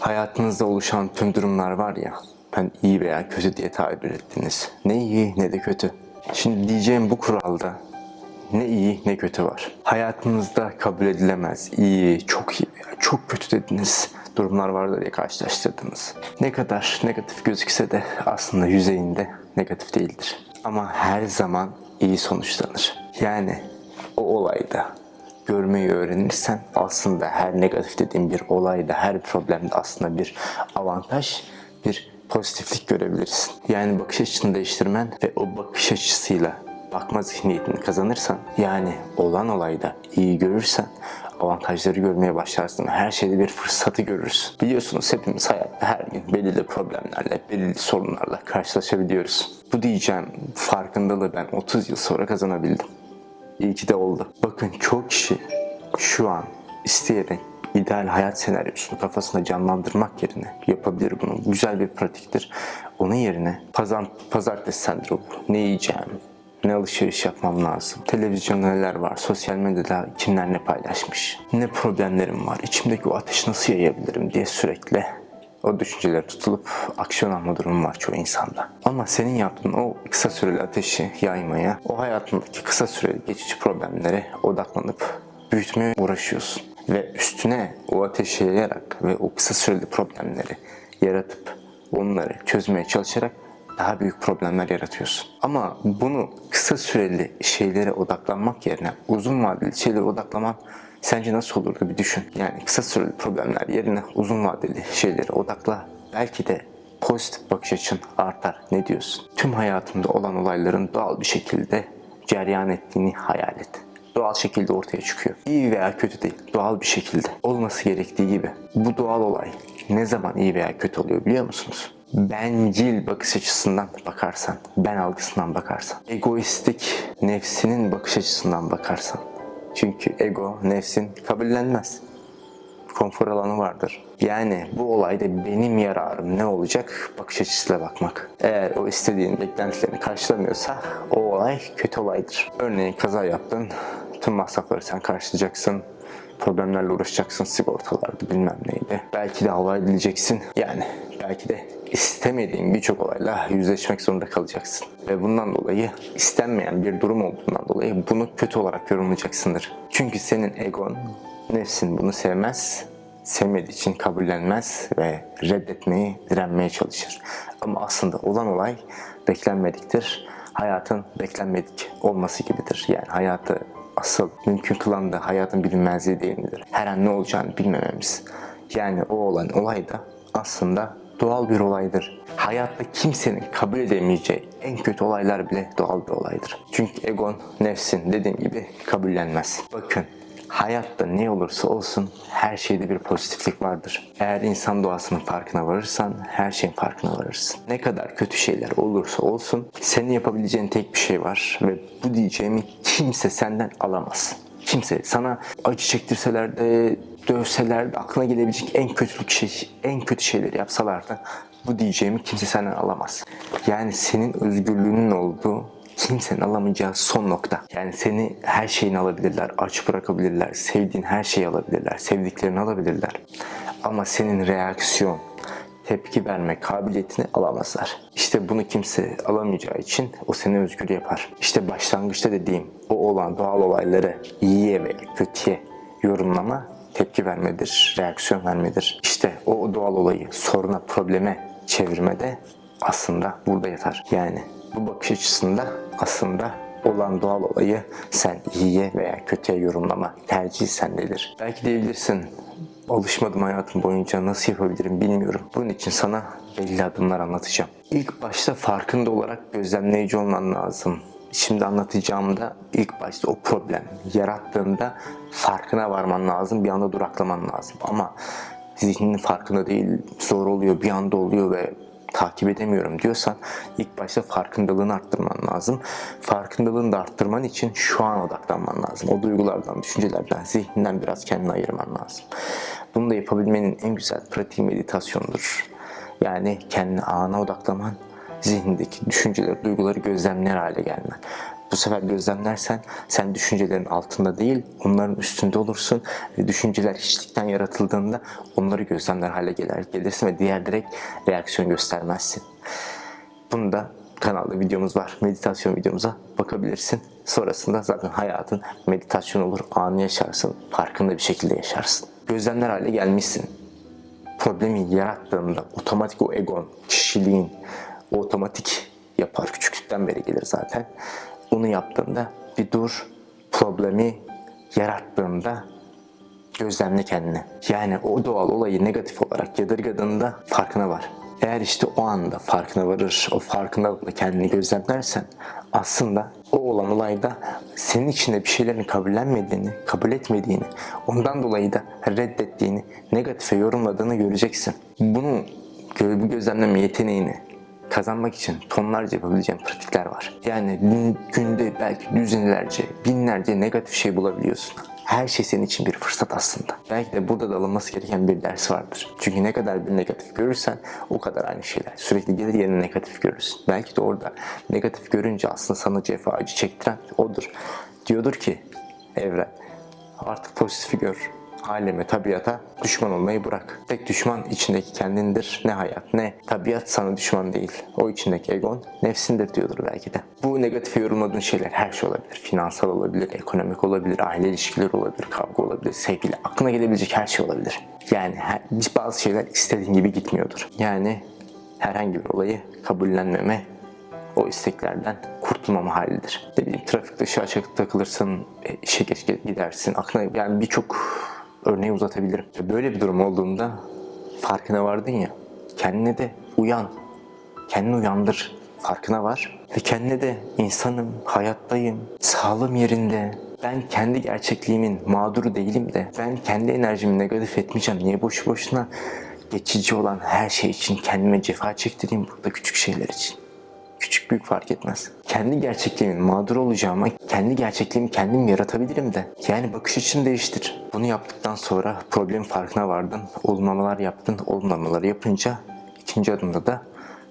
Hayatınızda oluşan tüm durumlar var ya, ben iyi veya kötü diye tabir ettiniz. Ne iyi ne de kötü. Şimdi diyeceğim bu kuralda ne iyi ne kötü var. Hayatınızda kabul edilemez, iyi, çok iyi veya çok kötü dediniz durumlar vardır diye karşılaştırdınız. Ne kadar negatif gözükse de aslında yüzeyinde negatif değildir. Ama her zaman iyi sonuçlanır. Yani o olayda görmeyi öğrenirsen aslında her negatif dediğim bir olayda, her problemde aslında bir avantaj, bir pozitiflik görebilirsin. Yani bakış açını değiştirmen ve o bakış açısıyla bakma zihniyetini kazanırsan yani olan olayda iyi görürsen avantajları görmeye başlarsın. Her şeyde bir fırsatı görürsün. Biliyorsunuz hepimiz hayatta her gün belirli problemlerle, belirli sorunlarla karşılaşabiliyoruz. Bu diyeceğim farkındalığı ben 30 yıl sonra kazanabildim. İyi ki de oldu. Bakın çok kişi şu an isteyerek ideal hayat senaryosunu kafasında canlandırmak yerine yapabilir bunu. Güzel bir pratiktir. Onun yerine pazar, pazartesi sendromu. Ne yiyeceğim? Ne alışveriş yapmam lazım? Televizyonda neler var? Sosyal medyada kimler ne paylaşmış? Ne problemlerim var? İçimdeki o ateşi nasıl yayabilirim diye sürekli o düşünceler tutulup aksiyon alma durumu var çoğu insanda. Ama senin yaptığın o kısa süreli ateşi yaymaya, o hayatındaki kısa süreli geçici problemlere odaklanıp büyütmeye uğraşıyorsun. Ve üstüne o ateşi yayarak ve o kısa süreli problemleri yaratıp onları çözmeye çalışarak daha büyük problemler yaratıyorsun. Ama bunu kısa süreli şeylere odaklanmak yerine uzun vadeli şeylere odaklaman sence nasıl olurdu bir düşün. Yani kısa süreli problemler yerine uzun vadeli şeylere odakla. Belki de pozitif bakış açın artar. Ne diyorsun? Tüm hayatında olan olayların doğal bir şekilde cereyan ettiğini hayal et doğal şekilde ortaya çıkıyor. İyi veya kötü değil, doğal bir şekilde. Olması gerektiği gibi. Bu doğal olay ne zaman iyi veya kötü oluyor biliyor musunuz? Bencil bakış açısından bakarsan, ben algısından bakarsan, egoistik nefsinin bakış açısından bakarsan. Çünkü ego nefsin kabullenmez konfor alanı vardır. Yani bu olayda benim yararım ne olacak bakış açısıyla bakmak. Eğer o istediğin beklentilerini karşılamıyorsa o olay kötü olaydır. Örneğin kaza yaptın, tüm masrafları sen karşılayacaksın. Problemlerle uğraşacaksın, sigortalardı bilmem neydi. Belki de havale edileceksin. Yani belki de istemediğin birçok olayla yüzleşmek zorunda kalacaksın. Ve bundan dolayı istenmeyen bir durum olduğundan dolayı bunu kötü olarak yorumlayacaksındır. Çünkü senin egon, nefsin bunu sevmez, sevmediği için kabullenmez ve reddetmeyi, direnmeye çalışır. Ama aslında olan olay beklenmediktir. Hayatın beklenmedik olması gibidir. Yani hayatı asıl mümkün kılan da hayatın bilinmezliği değil? Her an ne olacağını bilmememiz. Yani o olan olay da aslında doğal bir olaydır. Hayatta kimsenin kabul edemeyeceği en kötü olaylar bile doğal bir olaydır. Çünkü egon, nefsin dediğim gibi kabullenmez. Bakın Hayatta ne olursa olsun her şeyde bir pozitiflik vardır. Eğer insan doğasının farkına varırsan her şeyin farkına varırsın. Ne kadar kötü şeyler olursa olsun senin yapabileceğin tek bir şey var ve bu diyeceğimi kimse senden alamaz. Kimse sana acı çektirseler de dövseler de aklına gelebilecek en kötülük şey, en kötü şeyleri yapsalar da bu diyeceğimi kimse senden alamaz. Yani senin özgürlüğünün olduğu kimsenin alamayacağı son nokta. Yani seni her şeyini alabilirler, aç bırakabilirler, sevdiğin her şeyi alabilirler, sevdiklerini alabilirler. Ama senin reaksiyon, tepki verme kabiliyetini alamazlar. İşte bunu kimse alamayacağı için o seni özgür yapar. İşte başlangıçta dediğim o olan doğal olayları iyiye ve kötüye yorumlama tepki vermedir, reaksiyon vermedir. İşte o doğal olayı soruna, probleme çevirmede aslında burada yatar. Yani bu bakış açısında aslında olan doğal olayı sen iyiye veya kötüye yorumlama tercih sendedir. Belki diyebilirsin alışmadım hayatım boyunca nasıl yapabilirim bilmiyorum. Bunun için sana belli adımlar anlatacağım. İlk başta farkında olarak gözlemleyici olman lazım. Şimdi anlatacağımda ilk başta o problem yarattığında farkına varman lazım. Bir anda duraklaman lazım. Ama zihninin farkında değil, zor oluyor, bir anda oluyor ve takip edemiyorum diyorsan ilk başta farkındalığını arttırman lazım. Farkındalığını da arttırman için şu an odaklanman lazım. O duygulardan, düşüncelerden, zihninden biraz kendini ayırman lazım. Bunu da yapabilmenin en güzel pratiği meditasyondur. Yani kendini ana odaklaman, zihnindeki düşünceleri, duyguları gözlemler hale gelmen. Bu sefer gözlemlersen sen düşüncelerin altında değil onların üstünde olursun ve düşünceler hiçlikten yaratıldığında onları gözlemler hale gelir, gelirsin ve diğer direkt reaksiyon göstermezsin. Bunu da kanalda videomuz var. Meditasyon videomuza bakabilirsin. Sonrasında zaten hayatın meditasyon olur. Anı yaşarsın. Farkında bir şekilde yaşarsın. Gözlemler hale gelmişsin. Problemi yarattığında otomatik o egon, kişiliğin o otomatik yapar. Küçüklükten beri gelir zaten. Onu yaptığında bir dur. Problemi yarattığında gözlemle kendini. Yani o doğal olayı negatif olarak yadırgadığında farkına var. Eğer işte o anda farkına varır, o farkındalıkla kendini gözlemlersen aslında o olan olayda senin içinde bir şeylerin kabullenmediğini, kabul etmediğini, ondan dolayı da reddettiğini, negatife yorumladığını göreceksin. Bunu gö- bu gözlemleme yeteneğini kazanmak için tonlarca yapabileceğin pratikler var. Yani gün- günde belki düzinlerce, binlerce negatif şey bulabiliyorsun. Her şey senin için bir fırsat aslında. Belki de burada da alınması gereken bir ders vardır. Çünkü ne kadar bir negatif görürsen o kadar aynı şeyler. Sürekli gelir yerine negatif görürsün. Belki de orada negatif görünce aslında sana cefa acı çektiren odur. Diyordur ki evren artık pozitifi gör. Aleme, tabiata düşman olmayı bırak. Tek düşman içindeki kendindir. Ne hayat ne tabiat sana düşman değil. O içindeki egon nefsindir diyordur belki de. Bu negatif yorumladığın şeyler her şey olabilir. Finansal olabilir, ekonomik olabilir, aile ilişkileri olabilir, kavga olabilir, sevgili. Aklına gelebilecek her şey olabilir. Yani her, bazı şeyler istediğin gibi gitmiyordur. Yani herhangi bir olayı kabullenmeme o isteklerden kurtulmama halidir. Ne trafikte şu açık takılırsın, e, işe geç gidersin. Aklına yani birçok örneği uzatabilirim. Böyle bir durum olduğunda farkına vardın ya, kendine de uyan, kendini uyandır, farkına var. Ve kendine de insanım, hayattayım, sağlığım yerinde, ben kendi gerçekliğimin mağduru değilim de ben kendi enerjimi negatif etmeyeceğim. Niye boşu boşuna geçici olan her şey için kendime cefa çektireyim burada küçük şeyler için. Küçük büyük fark etmez. Kendi gerçekliğimin mağdur olacağıma kendi gerçekliğimi kendim yaratabilirim de. Yani bakış açını değiştir. Bunu yaptıktan sonra problem farkına vardın. Olumlamalar yaptın. Olumlamaları yapınca ikinci adımda da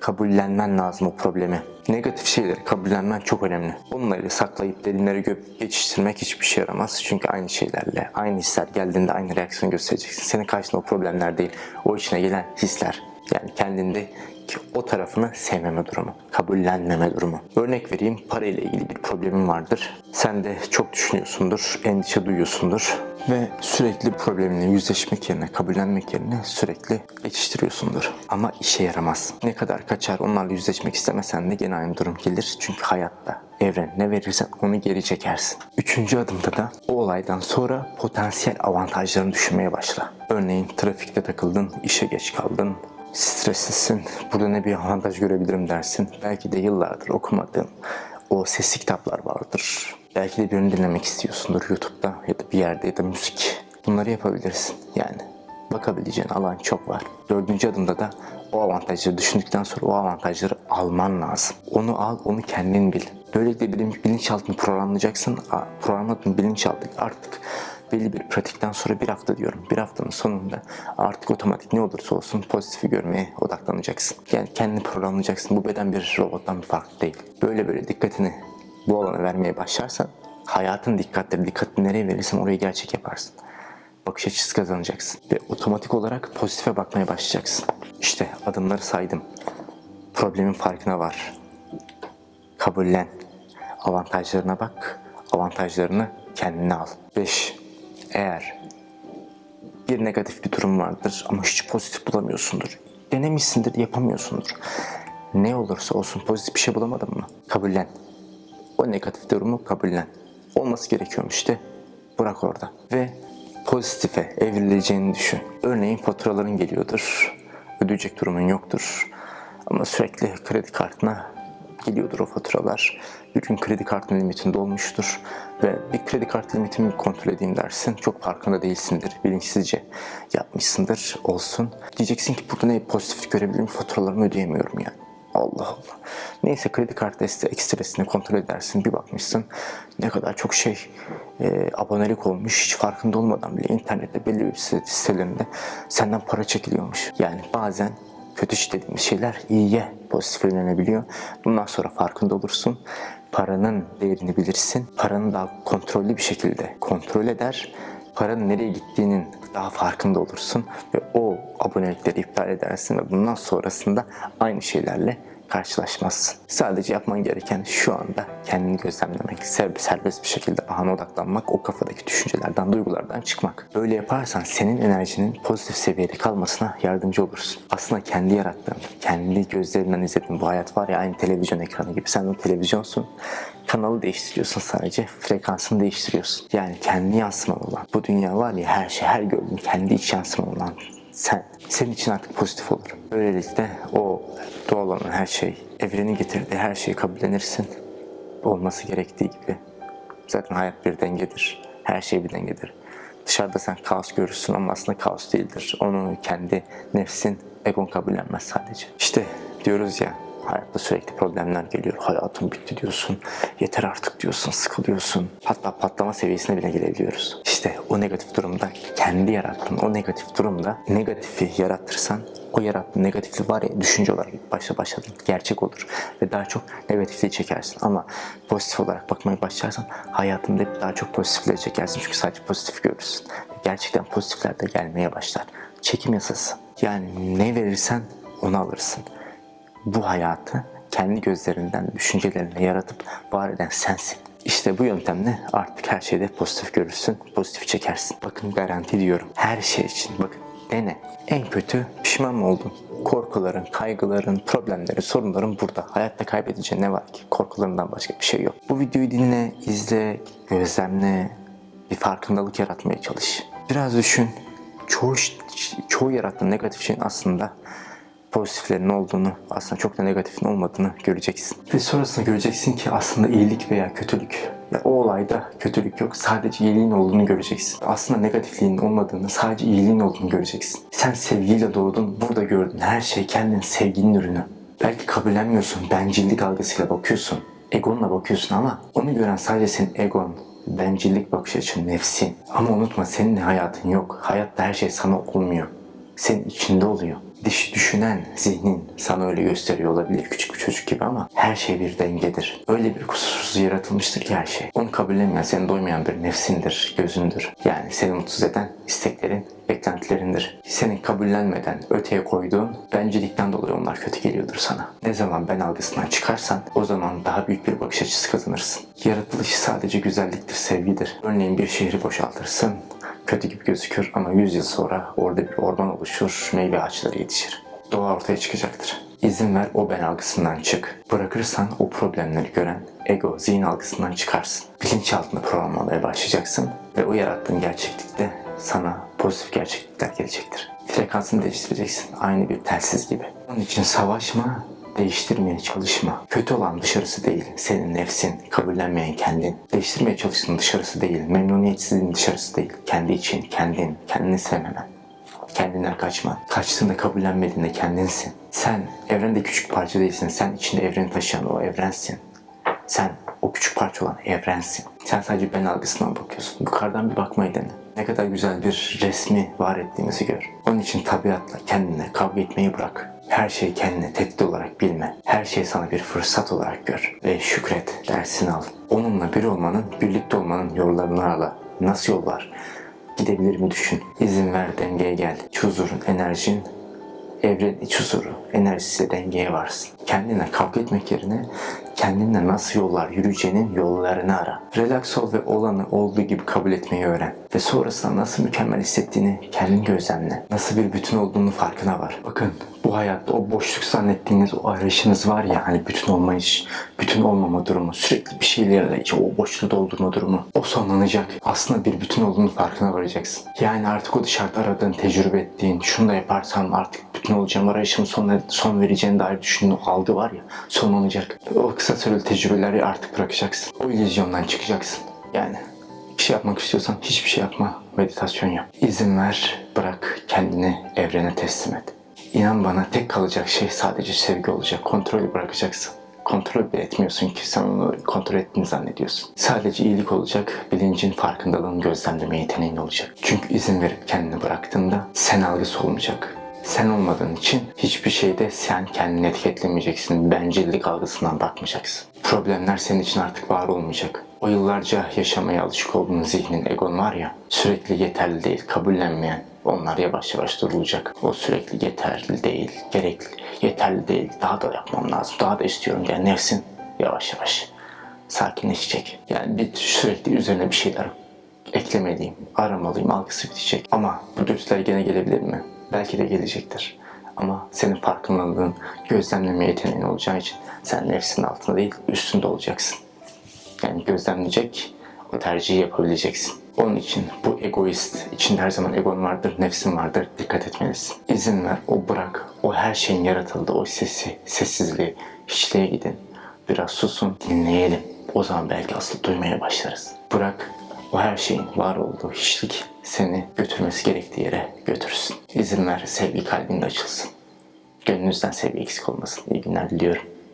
kabullenmen lazım o problemi. Negatif şeyleri kabullenmen çok önemli. Onları saklayıp derinlere geçiştirmek hiçbir şey yaramaz. Çünkü aynı şeylerle, aynı hisler geldiğinde aynı reaksiyon göstereceksin. Senin karşında o problemler değil, o içine gelen hisler. Yani kendinde ki o tarafını sevmeme durumu, kabullenmeme durumu. Örnek vereyim, parayla ilgili bir problemin vardır. Sen de çok düşünüyorsundur, endişe duyuyorsundur ve sürekli probleminle yüzleşmek yerine, kabullenmek yerine sürekli geçiştiriyorsundur. Ama işe yaramaz. Ne kadar kaçar onlarla yüzleşmek istemesen de gene aynı durum gelir. Çünkü hayatta evren ne verirsen onu geri çekersin. Üçüncü adımda da o olaydan sonra potansiyel avantajlarını düşünmeye başla. Örneğin trafikte takıldın, işe geç kaldın, streslisin. Burada ne bir avantaj görebilirim dersin. Belki de yıllardır okumadığın o sesli kitaplar vardır. Belki de birini dinlemek istiyorsundur YouTube'da ya da bir yerde ya da müzik. Bunları yapabilirsin yani. Bakabileceğin alan çok var. Dördüncü adımda da o avantajları düşündükten sonra o avantajları alman lazım. Onu al, onu kendin bil. Böylelikle bilinç, bilinçaltını programlayacaksın. Programladığın bilinçaltı artık belli bir pratikten sonra bir hafta diyorum. Bir haftanın sonunda artık otomatik ne olursa olsun pozitifi görmeye odaklanacaksın. Yani kendini programlayacaksın. Bu beden bir robottan bir farklı değil. Böyle böyle dikkatini bu alana vermeye başlarsan hayatın dikkatleri, dikkatini nereye verirsen orayı gerçek yaparsın. Bakış açısı kazanacaksın. Ve otomatik olarak pozitife bakmaya başlayacaksın. İşte adımları saydım. Problemin farkına var. Kabullen. Avantajlarına bak. Avantajlarını kendine al. 5. Eğer bir negatif bir durum vardır ama hiç pozitif bulamıyorsundur. Denemişsindir, yapamıyorsundur. Ne olursa olsun pozitif bir şey bulamadın mı? Kabullen. O negatif durumu kabullen. Olması gerekiyormuş de bırak orada. Ve pozitife evrileceğini düşün. Örneğin faturaların geliyordur. Ödeyecek durumun yoktur. Ama sürekli kredi kartına geliyordur o faturalar. Bir gün kredi kartı limitin dolmuştur ve bir kredi kartı limitimi kontrol edeyim dersin. Çok farkında değilsindir, bilinçsizce yapmışsındır, olsun. Diyeceksin ki burada ne pozitif görebilirim, faturalarımı ödeyemiyorum yani. Allah Allah. Neyse kredi kartı ekstresini kontrol edersin. Bir bakmışsın ne kadar çok şey e, abonelik olmuş. Hiç farkında olmadan bile internette belli bir site- sitelerinde senden para çekiliyormuş. Yani bazen kötü dediğimiz şeyler iyiye pozitif yönlenebiliyor. Bundan sonra farkında olursun paranın değerini bilirsin. Paranı daha kontrollü bir şekilde kontrol eder. Paranın nereye gittiğinin daha farkında olursun ve o abonelikleri iptal edersin ve bundan sonrasında aynı şeylerle karşılaşmazsın. Sadece yapman gereken şu anda kendini gözlemlemek, ser- serbest bir şekilde ana odaklanmak, o kafadaki düşüncelerden, duygulardan çıkmak. Böyle yaparsan senin enerjinin pozitif seviyede kalmasına yardımcı olursun. Aslında kendi yarattığın, kendi gözlerinden izlediğin bu hayat var ya aynı televizyon ekranı gibi. Sen o televizyonsun. Kanalı değiştiriyorsun sadece. Frekansını değiştiriyorsun. Yani kendi yansıman olan. Bu dünya var ya her şey, her gördüğün kendi iç yansıman olan sen. Senin için artık pozitif olur. Böylelikle o doğal olan her şey, evrenin getirdiği her şeyi kabullenirsin. Olması gerektiği gibi. Zaten hayat bir dengedir. Her şey bir dengedir. Dışarıda sen kaos görürsün ama aslında kaos değildir. Onu kendi nefsin, egon kabullenmez sadece. İşte diyoruz ya hayatta sürekli problemler geliyor. Hayatım bitti diyorsun. Yeter artık diyorsun. Sıkılıyorsun. Hatta patlama seviyesine bile gelebiliyoruz. İşte o negatif durumda kendi yarattığın o negatif durumda negatifi yarattırsan o yarattığın negatifli var ya düşünce olarak ilk başta başladın gerçek olur ve daha çok negatifliği çekersin ama pozitif olarak bakmaya başlarsan hayatında hep daha çok pozitifleri çekersin çünkü sadece pozitif görürsün. Gerçekten pozitifler de gelmeye başlar. Çekim yasası. Yani ne verirsen onu alırsın bu hayatı kendi gözlerinden, düşüncelerinle yaratıp var eden sensin. İşte bu yöntemle artık her şeyde pozitif görürsün, pozitif çekersin. Bakın garanti diyorum. Her şey için bakın dene. En kötü pişman mı oldun? Korkuların, kaygıların, problemlerin, sorunların burada. Hayatta kaybedeceğin ne var ki? Korkularından başka bir şey yok. Bu videoyu dinle, izle, gözlemle, bir farkındalık yaratmaya çalış. Biraz düşün. Çoğu, çoğu yarattığın negatif şeyin aslında pozitiflerin olduğunu, aslında çok da negatifin olmadığını göreceksin. Ve sonrasında göreceksin ki aslında iyilik veya kötülük ve o olayda kötülük yok. Sadece iyiliğin olduğunu göreceksin. Aslında negatifliğin olmadığını, sadece iyiliğin olduğunu göreceksin. Sen sevgiyle doğdun, burada gördün. Her şey kendin sevginin ürünü. Belki kabullenmiyorsun, bencillik algısıyla bakıyorsun. Egonla bakıyorsun ama onu gören sadece senin egon, bencillik bakış açın, nefsin. Ama unutma senin hayatın yok. Hayatta her şey sana olmuyor. Senin içinde oluyor. Diş düşünen zihnin sana öyle gösteriyor olabilir küçük bir çocuk gibi ama her şey bir dengedir. Öyle bir kusursuz yaratılmıştır ki her şey. Onu kabullenmeyen, seni doymayan bir nefsindir, gözündür. Yani seni mutsuz eden isteklerin, beklentilerindir. Senin kabullenmeden öteye koyduğun bencillikten dolayı onlar kötü geliyordur sana. Ne zaman ben algısından çıkarsan o zaman daha büyük bir bakış açısı kazanırsın. Yaratılış sadece güzelliktir, sevgidir. Örneğin bir şehri boşaltırsın, kötü gibi gözükür ama 100 yıl sonra orada bir orman oluşur, meyve ağaçları yetişir. Doğa ortaya çıkacaktır. İzin ver o ben algısından çık. Bırakırsan o problemleri gören ego, zihin algısından çıkarsın. Bilinçaltında programlamaya başlayacaksın ve o yarattığın gerçeklikte sana pozitif gerçeklikler gelecektir. Frekansını değiştireceksin aynı bir telsiz gibi. Onun için savaşma, Değiştirmeye çalışma. Kötü olan dışarısı değil, senin nefsin, kabullenmeyen kendin. Değiştirmeye çalıştığın dışarısı değil, memnuniyetsizliğin dışarısı değil. Kendi için, kendin, kendini sevmemen. Kendinden kaçma. Kaçtığında kabullenmediğinde kendinsin. Sen evrende küçük parça değilsin. Sen içinde evreni taşıyan o evrensin. Sen o küçük parça olan evrensin. Sen sadece ben algısından bakıyorsun. Yukarıdan bir bakmayı dene. Ne kadar güzel bir resmi var ettiğimizi gör. Onun için tabiatla kendine kavga etmeyi bırak. Her şeyi kendine tehdit olarak bilme. Her şeyi sana bir fırsat olarak gör. Ve şükret, dersini al. Onunla bir olmanın, birlikte olmanın yollarını arala. Nasıl yol var? Gidebilir mi düşün. İzin ver dengeye gel. İç huzurun, enerjin, evren iç huzuru, enerjisiyle dengeye varsın. Kendine kavga etmek yerine kendinle nasıl yollar yürüyeceğinin yollarını ara. Relax ol ve olanı olduğu gibi kabul etmeyi öğren. Ve sonrasında nasıl mükemmel hissettiğini kendin gözlemle. Nasıl bir bütün olduğunu farkına var. Bakın bu hayatta o boşluk zannettiğiniz o arayışınız var ya hani bütün olmayış, bütün olmama durumu, sürekli bir şeylerle işte o boşluğu doldurma durumu. O sonlanacak. Aslında bir bütün olduğunu farkına varacaksın. Yani artık o dışarıda aradığın, tecrübe ettiğin, şunu da yaparsam artık bütün olacağım arayışımın son, son vereceğine dair düşündüğün o algı var ya sonlanacak. O kısa süreli tecrübeleri artık bırakacaksın. O illüzyondan çıkacaksın. Yani bir şey yapmak istiyorsan hiçbir şey yapma. Meditasyon yap. İzin ver, bırak, kendini evrene teslim et. İnan bana tek kalacak şey sadece sevgi olacak. Kontrolü bırakacaksın. Kontrol bile etmiyorsun ki sen onu kontrol ettiğini zannediyorsun. Sadece iyilik olacak, bilincin farkındalığın gözlemleme yeteneğin olacak. Çünkü izin verip kendini bıraktığında sen algısı olmayacak. Sen olmadığın için hiçbir şeyde sen kendini etiketlemeyeceksin. Bencillik algısından bakmayacaksın. Problemler senin için artık var olmayacak. O yıllarca yaşamaya alışık olduğun zihnin, egon var ya, sürekli yeterli değil, kabullenmeyen, onlar yavaş yavaş durulacak. O sürekli yeterli değil, gerekli, yeterli değil, daha da yapmam lazım, daha da istiyorum diyen nefsin yavaş yavaş sakinleşecek. Yani bir sürekli üzerine bir şeyler eklemeliyim, aramalıyım, algısı bitecek. Ama bu dürtüler gene gelebilir mi? Belki de gelecektir. Ama senin farkındalığın, gözlemleme yeteneğin olacağı için sen nefsin altında değil, üstünde olacaksın. Yani gözlemleyecek, o tercihi yapabileceksin. Onun için bu egoist, içinde her zaman egon vardır, nefsin vardır, dikkat etmelisin. İzin ver, o bırak, o her şeyin yaratıldığı o sesi, sessizliği, hiçliğe gidin. Biraz susun, dinleyelim. O zaman belki asıl duymaya başlarız. Bırak, o her şeyin var olduğu hiçlik seni götürmesi gerektiği yere götürsün. İzin ver, sevgi kalbinde açılsın. Gönlünüzden sevgi eksik olmasın. İyi günler diliyorum.